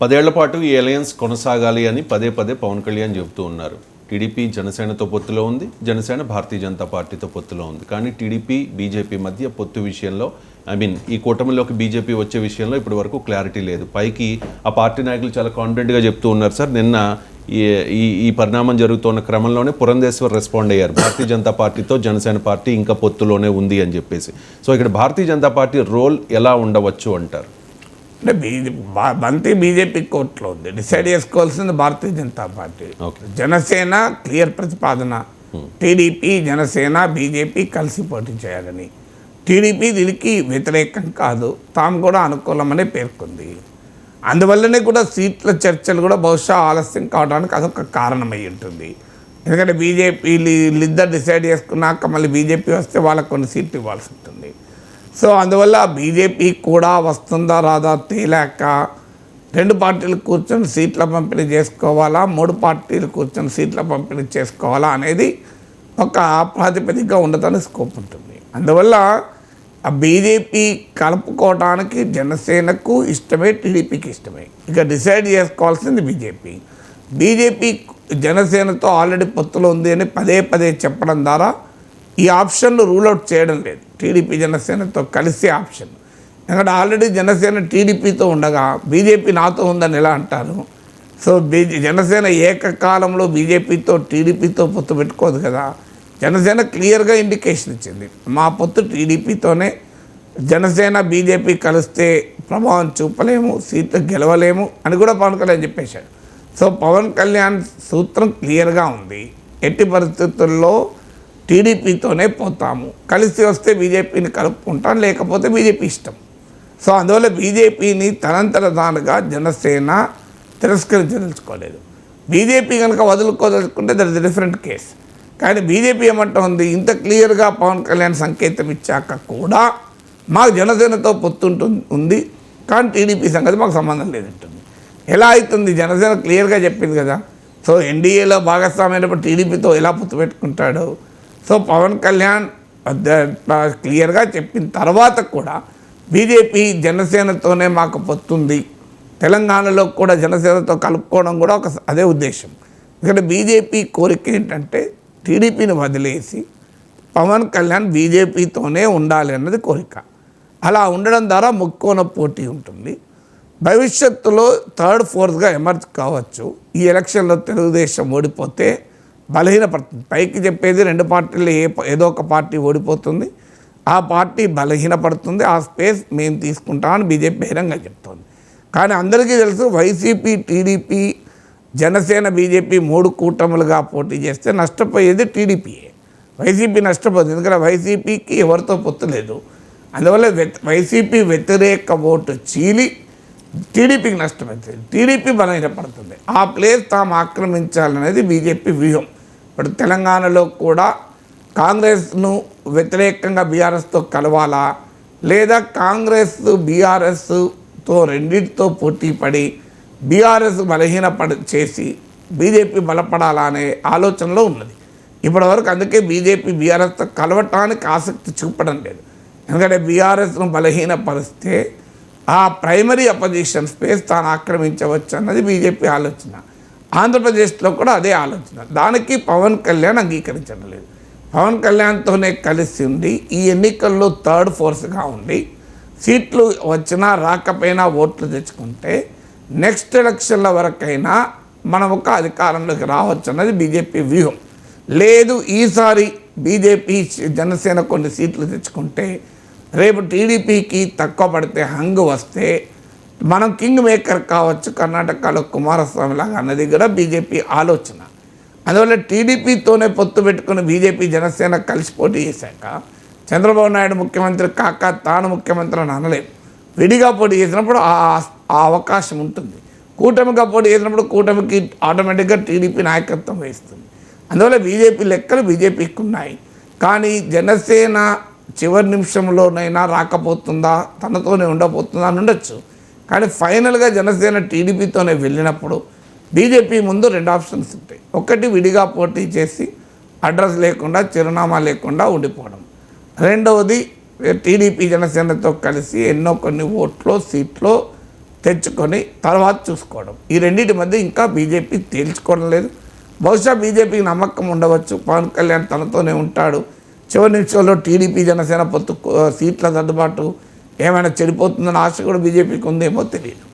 పదేళ్ళ పాటు ఈ అలయన్స్ కొనసాగాలి అని పదే పదే పవన్ కళ్యాణ్ చెబుతూ ఉన్నారు. టీడీపీ జనసేనతో పొత్తులో ఉంది. జనసేన భారతీయ జనతా పార్టీతో పొత్తులో ఉంది. కానీ టీడీపీ బీజేపీ మధ్య పొత్తు విషయంలో ఐ మీన్ ఈ కూటమిలోకి బీజేపీ వచ్చే విషయంలో ఇప్పటి వరకు క్లారిటీ లేదు. పైకి ఆ పార్టీ నాయకులు చాలా కాన్ఫిడెంట్గా చెప్తూ ఉన్నారు సార్. నిన్న ఈ ఈ ఈ పరిణామం జరుగుతున్న క్రమంలోనే పురంధేశ్వర్ రెస్పాండ్ అయ్యారు. భారతీయ జనతా పార్టీతో జనసేన పార్టీ ఇంకా పొత్తులోనే ఉంది అని చెప్పేసి. సో ఇక్కడ భారతీయ జనతా పార్టీ రోల్ ఎలా ఉండవచ్చు అంటారు? అంటే బీజే బంతి బీజేపీ కోర్టులో ఉంది. డిసైడ్ చేసుకోవాల్సింది భారతీయ జనతా పార్టీ. జనసేన క్లియర్ ప్రతిపాదన. టీడీపీ జనసేన బీజేపీ కలిసి పోటీ చేయాలని. టీడీపీ దీనికి వ్యతిరేకం కాదు. తాము కూడా అనుకూలమని పేర్కొంది. అందువల్లనే కూడా సీట్ల చర్చలు కూడా బహుశా ఆలస్యం కావడానికి అదొక కారణమై ఉంటుంది. ఎందుకంటే బీజేపీ వీళ్ళిద్దరు డిసైడ్ చేసుకున్నాక మళ్ళీ బీజేపీ వస్తే వాళ్ళకు కొన్ని సీట్లు ఇవ్వాల్సి ఉంటుంది. సో అందువల్ల బీజేపీ కూడా వస్తుందా రాదా తేలాక రెండు పార్టీలు కూర్చొని సీట్ల పంపిణీ చేసుకోవాలా? మూడు పార్టీలు కూర్చొని సీట్ల పంపిణీ చేసుకోవాలా అనేది ఒక ప్రాతిపదికగా ఉండదని స్కోప్ ఉంటుంది. అందువల్ల ఆ బీజేపీ కలుపుకోవడానికి జనసేనకు ఇష్టమే టీడీపీకి ఇష్టమే. ఇక డిసైడ్ చేసుకోవాల్సింది బీజేపీ. బీజేపీ జనసేనతో ఆల్రెడీ పొత్తులో ఉంది అని పదే పదే చెప్పడం ద్వారా ఈ ఆప్షన్ను రూల్ అవుట్ చేయడం లేదు. టీడీపీ జనసేనతో కలిసే ఆప్షన్. ఎందుకంటే ఆల్రెడీ జనసేన టీడీపీతో ఉండగా బీజేపీ నాతో ఉందని ఎలా అంటారు? సో బీజే జనసేన ఏకకాలంలో బీజేపీతో టీడీపీతో పొత్తు పెట్టుకోదు కదా. జనసేన క్లియర్గా ఇండికేషన్ ఇచ్చింది. మా పొత్తు టీడీపీతోనే. జనసేన బీజేపీ కలిస్తే ప్రభావం చూపలేము సీట్లు గెలవలేము అని కూడా పవన్ కళ్యాణ్ చెప్పేశాడు. సో పవన్ కళ్యాణ్ సూత్రం క్లియర్గా ఉంది. ఎట్టి పరిస్థితుల్లో టీడీపీతోనే పోతాము. కలిసి వస్తే బీజేపీని కలుపుకుంటాం లేకపోతే బీజేపీ ఇష్టం. సో అందువల్ల బీజేపీని తనంతర తానుగా జనసేన తిరస్కరించదలుచుకోలేదు. బీజేపీ కనుక వదులుకోదలుచుకుంటే దట్ ఇస్ డిఫరెంట్ కేస్. కానీ బీజేపీ ఏమంటుంది ఇంత క్లియర్గా పవన్ కళ్యాణ్ సంకేతం ఇచ్చాక కూడా మాకు జనసేనతో పొత్తుంటుంది ఉంది. కానీ టీడీపీ సంగతి మాకు సంబంధం లేదంటుంది. ఎలా అవుతుంది? జనసేన క్లియర్గా చెప్పింది కదా. సో ఎన్డీఏలో భాగస్వామైనప్పుడు టీడీపీతో ఎలా పొత్తు పెట్టుకుంటాడు? సో పవన్ కళ్యాణ్ క్లియర్గా చెప్పిన తర్వాత కూడా బీజేపీ జనసేనతోనే మాకు పొత్తుంది. తెలంగాణలో కూడా జనసేనతో కలుపుకోవడం కూడా ఒక అదే ఉద్దేశం. ఇక్కడ బీజేపీ కోరిక ఏంటంటే టీడీపీని వదిలేసి పవన్ కళ్యాణ్ బీజేపీతోనే ఉండాలి అన్నది కోరిక. అలా ఉండడం ద్వారా ముక్కోన పోటీ ఉంటుంది. భవిష్యత్తులో థర్డ్ ఫోర్త్గా ఎమర్జ్ కావచ్చు. ఈ ఎలక్షన్లో తెలుగుదేశం ఓడిపోతే బలహీనపడుతుంది. పైకి చెప్పేది రెండు పార్టీలు ఏ ఏదో ఒక పార్టీ ఓడిపోతుంది. ఆ పార్టీ బలహీనపడుతుంది. ఆ స్పేస్ మేము తీసుకుంటామని బీజేపీ బహిరంగంగా చెప్తోంది. కానీ అందరికీ తెలుసు వైసీపీ టీడీపీ జనసేన బీజేపీ మూడు కూటములుగా పోటీ చేస్తే నష్టపోయేది టీడీపీయే. వైసీపీ నష్టపోతుంది ఎందుకంటే వైసీపీకి ఎవరితో పొత్తు లేదు. అందువల్ల వైసీపీ వ్యతిరేక ఓటు చీలి టీడీపీకి నష్టమవుతుంది టీడీపీ బలహీనపడుతుంది. ఆ ప్లేస్ తాము ఆక్రమించాలనేది బీజేపీ వ్యూహం. ఇప్పుడు తెలంగాణలో కూడా కాంగ్రెస్ను వ్యతిరేకంగా బీఆర్ఎస్తో కలవాలా? లేదా కాంగ్రెస్ బీఆర్ఎస్తో రెండింటితో పోటీ పడి బీఆర్ఎస్ బలహీనపడి చేసి బీజేపీ బలపడాలా అనే ఆలోచనలో ఉన్నది. ఇప్పటివరకు అందుకే బీజేపీ బీఆర్ఎస్తో కలవటానికి ఆసక్తి చూపడం లేదు. ఎందుకంటే బీఆర్ఎస్ను బలహీనపరిస్తే ఆ ప్రైమరీ అపోజిషన్ స్పేస్ తాను ఆక్రమించవచ్చు అన్నది బీజేపీ ఆలోచన. ఆంధ్రప్రదేశ్లో కూడా అదే ఆలోచన. దానికి పవన్ కళ్యాణ్ అంగీకరించడం లేదు. పవన్ కళ్యాణ్తోనే కలిసి ఉండి ఈ ఎన్నికల్లో థర్డ్ ఫోర్స్గా ఉండి సీట్లు వచ్చినా రాకపోయినా ఓట్లు తెచ్చుకుంటే నెక్స్ట్ ఎలక్షన్ల వరకైనా మనం ఒక అధికారంలోకి రావచ్చు అన్నది బీజేపీ వ్యూహం. లేదు ఈసారి బీజేపీ జనసేన కొన్ని సీట్లు తెచ్చుకుంటే రేపు టీడీపీకి తక్కువ పడితే హంగ్ వస్తే మనం కింగ్ మేకర్ కావచ్చు కర్ణాటకలో కుమారస్వామి లాగా అన్నది కూడా బీజేపీ ఆలోచన. అందువల్ల టీడీపీతోనే పొత్తు పెట్టుకుని బీజేపీ జనసేన కలిసి పోటీ చేశాక చంద్రబాబు నాయుడు ముఖ్యమంత్రి కాక తాను ముఖ్యమంత్రి అని అనలేము విడిగా పోటీ చేసినప్పుడు ఆ ఆ అవకాశం ఉంటుంది. కూటమిగా పోటీ చేసినప్పుడు కూటమికి ఆటోమేటిక్గా టీడీపీ నాయకత్వం వహిస్తుంది. అందువల్ల బీజేపీ లెక్కలు బీజేపీకి ఉన్నాయి. కానీ జనసేన చివరి నిమిషంలోనైనా రాకపోతుందా? తనతోనే ఉండబోతుందా? అని ఉండొచ్చు. కానీ ఫైనల్గా జనసేన టీడీపీతోనే వెళ్ళినప్పుడు బీజేపీ ముందు రెండు ఆప్షన్స్ ఉంటాయి. ఒకటి విడిగా పోటీ చేసి అడ్రస్ లేకుండా చిరునామా లేకుండా ఉండిపోవడం. రెండవది టీడీపీ జనసేనతో కలిసి ఎన్నో కొన్ని ఓట్లో సీట్లో తెచ్చుకొని తర్వాత చూసుకోవడం. ఈ రెండింటి మధ్య ఇంకా బీజేపీ తేల్చుకోవడం లేదు. బహుశా బీజేపీకి నమ్మకం ఉండవచ్చు. పవన్ కళ్యాణ్ తనతోనే ఉంటాడు. చివరి నిమిషంలో టీడీపీ జనసేన పొత్తు సీట్ల సర్దుబాటు ఏమైనా చెడిపోతుందని ఆశ కూడా బీజేపీకి ఉందేమో తెలియదు